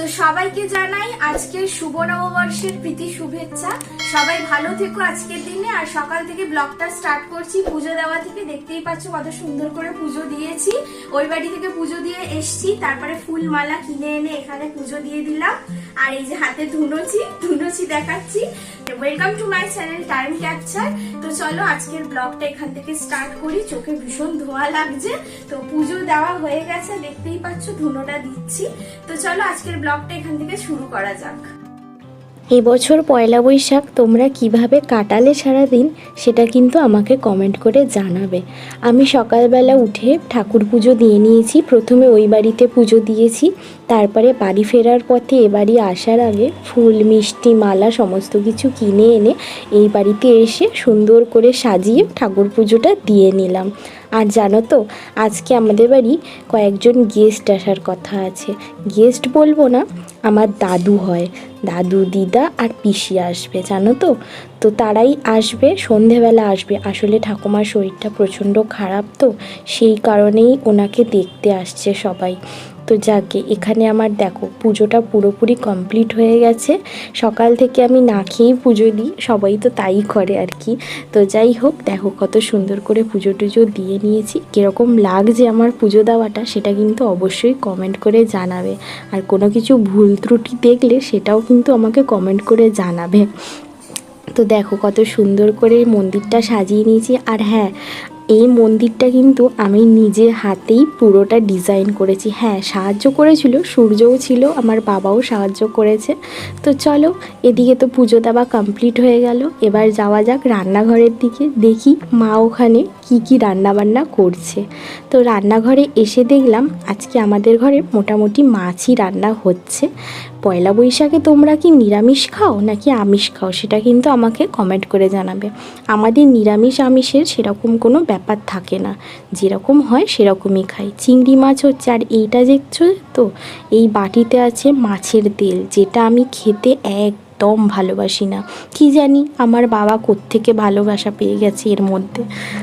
তো সবাইকে জানাই আজকের শুভ নববর্ষের প্রীতি শুভেচ্ছা। সবাই ভালো থেকো আজকের দিনে। আর সকাল থেকে ব্লগটা স্টার্ট করছি। পুজো দেওয়া থেকে দেখতেই পাচ্ছ কত সুন্দর করে পুজো দিয়েছি। ওই বাড়ি থেকে পুজো দিয়ে এসছি। তারপরে ফুল মালা কিনে এনে এখানে পুজো দিয়ে দিলাম। আর এই যে হাতে ধুনোছি ধুনোছি দেখাচ্ছি। Welcome to my channel time capture তো চলো আজকের ব্লগটা এখান থেকে স্টার্ট করি। চোখে ভীষণ ধোয়া লাগছে। তো পুজো দেওয়া হয়ে গেছে। দেখতেই পাচ্ছ ধুনোটা দিচ্ছি। তো চলো আজকের ব্লগটা এখান থেকে শুরু করা যাক। এবছর পয়লা বৈশাখ তোমরা কীভাবে কাটালে সারাদিন সেটা কিন্তু আমাকে কমেন্ট করে জানাবে। আমি সকালবেলা উঠে ঠাকুর পুজো দিয়ে নিয়েছি। প্রথমে ওই বাড়িতে পুজো দিয়েছি। তারপরে বাড়ি ফেরার পথে এ বাড়ি আসার আগে ফুল, মিষ্টি, মালা সমস্ত কিছু কিনে এনে এই বাড়িতে এসে সুন্দর করে সাজিয়ে ঠাকুর পুজোটা দিয়ে নিলাম। আর জানো তো, আজকে আমাদের বাড়ি কয়েকজন গেস্ট আসার কথা আছে। গেস্ট বলব না, আমার দাদু হয়। দাদু, দিদা আর পিসি আসবে, জানো তো? তো তারাই আসবে, সন্ধেবেলা আসবে। আসলে ঠাকুমার শরীরটা প্রচণ্ড খারাপ তো, সেই কারণেই ওনাকে দেখতে আসছে সবাই। তো যাকে, এখানে আমার দেখো পুজোটা পুরোপুরি কমপ্লিট হয়ে গেছে। সকাল থেকে আমি না খেয়েই পুজো দিই, সবাই তো তাই করে আর কি। তো যাই হোক, দেখো কত সুন্দর করে পুজো টুজো দিয়ে নিয়েছি। কীরকম লাগছে আমার পুজো দেওয়াটা সেটা কিন্তু অবশ্যই কমেন্ট করে জানাবে। আর কোনো কিছু ভুল ত্রুটি দেখলে সেটাও কিন্তু আমাকে কমেন্ট করে জানাবে। তো দেখো কত সুন্দর করে মন্দিরটা সাজিয়ে নিয়েছি। আর হ্যাঁ এই মন্দিরটা কিন্তু আমি নিজে হাতেই পুরোটা ডিজাইন করেছি। হ্যাঁ সাহায্য করেছিল, সূর্যও ছিল, আমার বাবাও সাহায্য করেছে। তো চলো, এদিকে তো পুজো দেওয়া কমপ্লিট হয়ে গেল। এবার যাওয়া যাক রান্নাঘরের দিকে, দেখি মা ওখানে কি কি রান্নাবান্না করছে। তো রান্নাঘরে এসে দেখলাম আজকে আমাদের ঘরে মোটামুটি মাছই রান্না হচ্ছে। পয়লা বৈশাখে তোমরা কি নিরামিষ খাও নাকি আমিষ খাও সেটা কিন্তু আমাকে কমেন্ট করে জানাবে। আমাদের নিরামিষ আমিষের সেরকম কোনো ব্যাপার থাকে না। যেরকম হয় সেরকমই খাই। চিংড়ি মাছ হচ্ছে, আর এইটা দেখছ তো? এই বাটিতে আছে মাছের তেল, যেটা আমি খেতে একদম ভালোবাসি না। কি জানি আমার বাবা কোত্থেকে ভালোবাসা পেয়ে গেছে এর মধ্যে।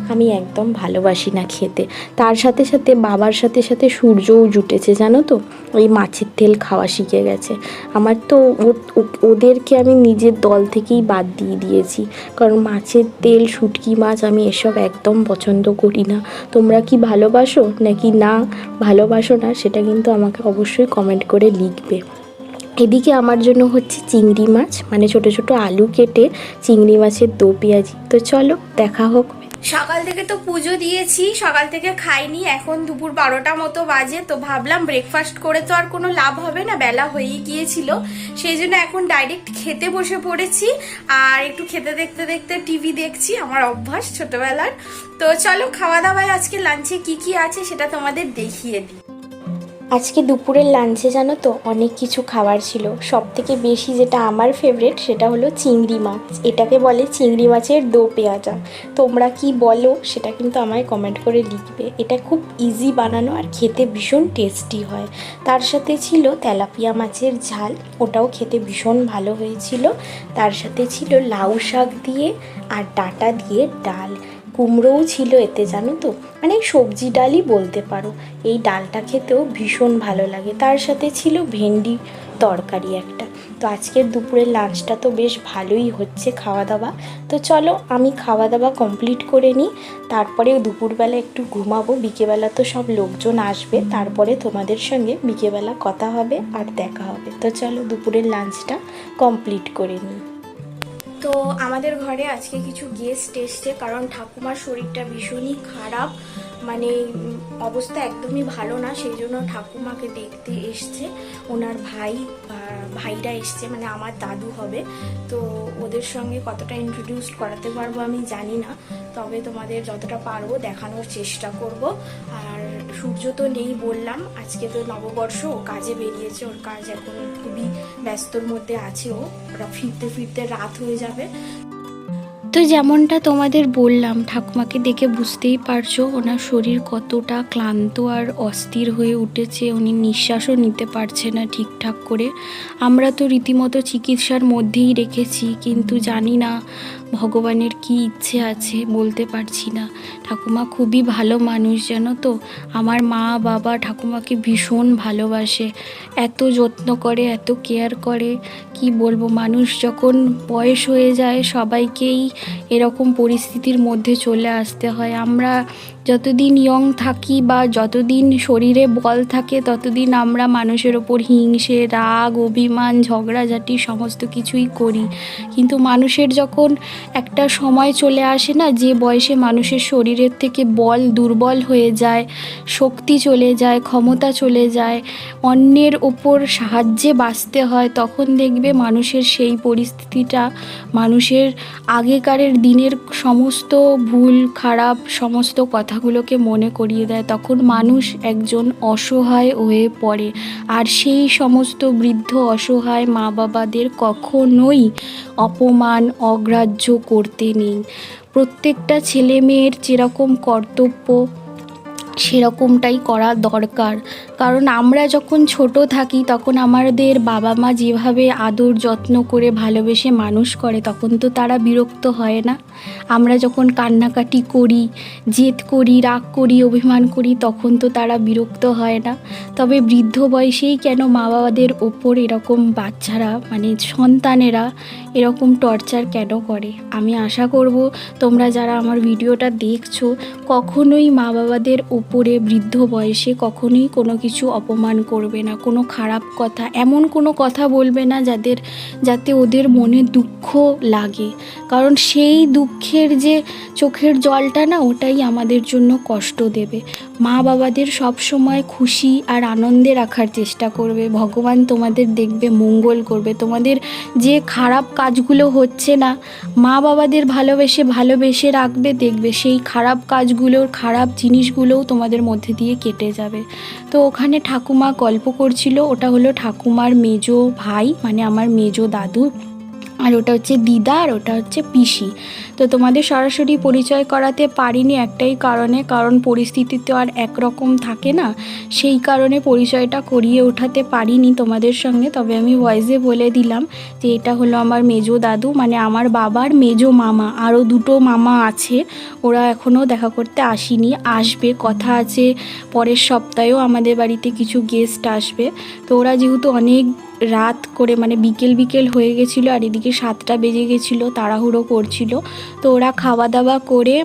আমি একদম ভালোবাসি না খেতে। তার সাথে সাথে, বাবার সাথে সাথে সূর্যও জুটেছে, জানো তো? ওই মাছের তেল খাওয়া শিখে গেছে। আমার তো ওদেরকে আমি নিজের দল থেকেই বাদ দিয়ে দিয়েছি। কারণ মাছের তেল, শুটকি মাছ আমি এসব একদম পছন্দ করি না। তোমরা কি ভালোবাসো? নাকি না? ভালোবাসো না? সেটা কিন্তু আমাকে অবশ্যই কমেন্ট করে লিখবে। এদিকে আমার জন্য হচ্ছে চিংড়ি মাছ মানে ছোট ছোট আলু কেটে চিংড়ি মাছের দো পেঁয়াজি। তো চলো, দেখা হোক। সকাল থেকে তো পুজো দিয়েছি, সকাল থেকে খাইনি, এখন দুপুর বারোটা মতো বাজে, তো ভাবলাম ব্রেকফাস্ট করে তো আর কোনো লাভ হবে না, বেলা হয়েই গিয়েছিল। সেই জন্য এখন ডাইরেক্ট খেতে বসে পড়েছি, আর একটু খেতে দেখতে দেখতে টিভি দেখছি, আমার অভ্যাস ছোটবেলার। তো চলো খাওয়া দাওয়ায় আজকে লাঞ্চে কি কি আছে সেটা তোমাদের দেখিয়ে দিই। আজকে দুপুরের লাঞ্চে জানো তো অনেক কিছু খাবার ছিল। সব থেকে বেশি যেটা আমার ফেভারেট সেটা হলো চিংড়ি মাছ। এটাকে বলে চিংড়ি মাছের দো পেঁয়াজা। তোমরা কি বলো সেটা কিন্তু আমায় কমেন্ট করে লিখবে। এটা খুব ইজি বানানো আর খেতে ভীষণ টেস্টি হয়। তার সাথে ছিল তেলাপিয়া মাছের ঝাল, ওটাও খেতে ভীষণ ভালো হয়েছিল। তার সাথে ছিল লাউ শাক দিয়ে আর ডাটা দিয়ে ডাল। কুমড়োও ছিল এতে, জানো তো? মানে সবজি ডালই বলতে পারো। এই ডালটা খেতেও ভীষণ ভালো লাগে। তার সাথে ছিল ভেন্ডি তরকারি একটা। তো আজকের দুপুরের লাঞ্চটা তো বেশ ভালোই হচ্ছে খাওয়া দাওয়া তো চলো, আমি খাওয়া দাওয়া কমপ্লিট করে নিই। তারপরে দুপুরবেলা একটু ঘুমাবো। বিকেবেলা তো সব লোকজন আসবে। তারপরে তোমাদের সঙ্গে বিকেবেলা কথা হবে আর দেখা হবে। তো চলো, দুপুরের লাঞ্চটা কমপ্লিট করে নিই। তো আমাদের ঘরে আজকে কিছু গেস্ট এসছে, কারণ ঠাকুমার শরীরটা ভীষণই খারাপ। মানে অবস্থা একদমই ভালো না, সেই জন্য ঠাকুমাকে দেখতে এসছে। ওনার ভাই ভাইরা এসছে মানে আমার দাদু হবে। তো ওদের সঙ্গে কতটা ইন্ট্রোডিউস করাতে পারব আমি জানি না। তবে তোমাদের যতটা পারব দেখানোর চেষ্টা করব। আর সূর্য তো নেই বললাম, আজকে তো নববর্ষ, ও কাজে বেরিয়েছে, ওর কাজ এখন খুবই ব্যস্তর মধ্যে আছে ও। ওরা ফিরতে ফিরতে রাত হয়ে যাবে। তো যেমনটা তোমাদের বললাম, ঠাকুমাকে দেখে বুঝতেই পারছ ওনার শরীর কতটা ক্লান্ত আর অস্থির হয়ে উঠেছে, উনি নিঃশ্বাসও নিতে পারছে না ঠিকঠাক করে। আমরা তো রীতিমতো চিকিৎসার মধ্যেই রেখেছি, কিন্তু জানি না ভগবানের কি ইচ্ছে আছে বলতে পারছি না। ঠাকুমা খুবই ভালো মানুষ, জানো তো? আমার মা, বাবা ঠাকুমাকে ভীষণ ভালোবাসে, এত যত্ন করে, এত কেয়ার করে। কি বলব, মানুষ যখন বয়স হয়ে যায় সবাইকেই এরকম পরিস্থিতির মধ্যে চলে আসতে হয়। আমরা যতদিন ইয়ং থাকি বা যতদিন শরীরে বল থাকে, ততদিন আমরা মানুষের ওপর হিংসে, রাগ, অভিমান, ঝগড়াঝাটি সমস্ত কিছুই করি। কিন্তু মানুষের যখন একটা সময় চলে আসে না, যে বয়সে মানুষের শরীরের থেকে বল দুর্বল হয়ে যায়, শক্তি চলে যায়, ক্ষমতা চলে যায়, অন্যের ওপর সাহায্যে বাঁচতে হয়, তখন দেখবে মানুষের সেই পরিস্থিতিটা, মানুষের আগেকারের দিনের সমস্ত ভুল, খারাপ, সমস্ত কথাগুলোকে মনে করিয়ে দেয়, তখন মানুষ একজন অসহায় হয়ে পড়ে। আর সেই সমস্ত বৃদ্ধ অসহায় মা বাবাদের কখনোই অপমান, অগ্রাহ্য করতে নেই। প্রত্যেকটা ছেলে মেয়ের যেরকম কর্তব্য সেরকমটাই করা দরকার। কারণ আমরা যখন ছোট থাকি, তখন আমাদের বাবা মা যেভাবে আদর যত্ন করে ভালোবেসে মানুষ করে, তখন তো তারা বিরক্ত হয় না। আমরা যখন কান্নাকাটি করি, জেদ করি, রাগ করি, অভিমান করি, তখন তো তারা বিরক্ত হয় না। তবে বৃদ্ধ বয়সেই কেন মা বাবাদের ওপর এরকম বাচ্চারা মানে সন্তানেরা এরকম টর্চার কেন করে? আমি আশা করব তোমরা যারা আমার ভিডিওটা দেখছ, কখনোই মা বাবাদের উপরে বৃদ্ধ বয়সে কখনোই কোনো কিছু অপমান করবে না, কোনো খারাপ কথা, এমন কোনো কথা বলবে না যাদের, যাতে ওদের মনে দুঃখ লাগে। কারণ সেই দুঃখের যে চোখের জলটা না, ওটাই আমাদের জন্য কষ্ট দেবে। মা বাবাদের সব সময় খুশি আর আনন্দে রাখার চেষ্টা করবে। ভগবান তোমাদের দেখবে, মঙ্গল করবে। তোমাদের যে খারাপ কাজগুলো হচ্ছে না, মা বাবাদের ভালোবেসে ভালোবেসে রাখবে, দেখবে সেই খারাপ কাজগুলোর, খারাপ জিনিসগুলোও তোমাদের মধ্যে দিয়ে কেটে যাবে। তো ওখানে ঠাকুমা গল্প করছিল, ওটা হলো ঠাকুমার মেজো ভাই মানে আমার মেজো দাদু। আর ওটা হচ্ছে দিদা আর ওটা হচ্ছে পিসি। তো তোমাদের সরাসরি পরিচয় করাতে পারিনি একটাই কারণে, কারণ পরিস্থিতি তো আর একরকম থাকে না। সেই কারণে পরিচয়টা করিয়ে ওঠাতে পারিনি তোমাদের সঙ্গে। তবে আমি ভয়েসে বলে দিলাম যে এটা হলো আমার মেজো দাদু মানে আমার বাবার মেজো মামা। আরও দুটো মামা আছে, ওরা এখনও দেখা করতে আসেনি, আসবে। কথা আছে, পরের সপ্তাহেও আমাদের বাড়িতে কিছু গেস্ট আসবে। তো ওরা যেহেতু অনেক রাত করে মানে বিকেল বিকেল হয়ে গেছিল আর এদিকে সাতটা বেজে গেছিল, তাড়াহুড়ো করছিল। তো ওরা খাওয়া দাওয়া করে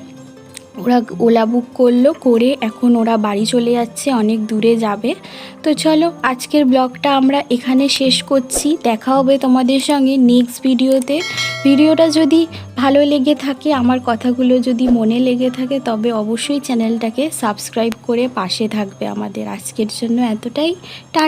ওরা ওলা বুক করল, করে এখন ওরা বাড়ি চলে যাচ্ছে, অনেক দূরে যাবে। তো চলো আজকের ব্লগটা আমরা এখানে শেষ করছি। দেখা হবে তোমাদের সঙ্গে নেক্সট ভিডিওতে। ভিডিওটা যদি ভালো লেগে থাকে, আমার কথাগুলো যদি মনে লেগে থাকে, তবে অবশ্যই চ্যানেলটাকে সাবস্ক্রাইব করে পাশে থাকবে আমাদের। আজকের জন্য এতটাই। টা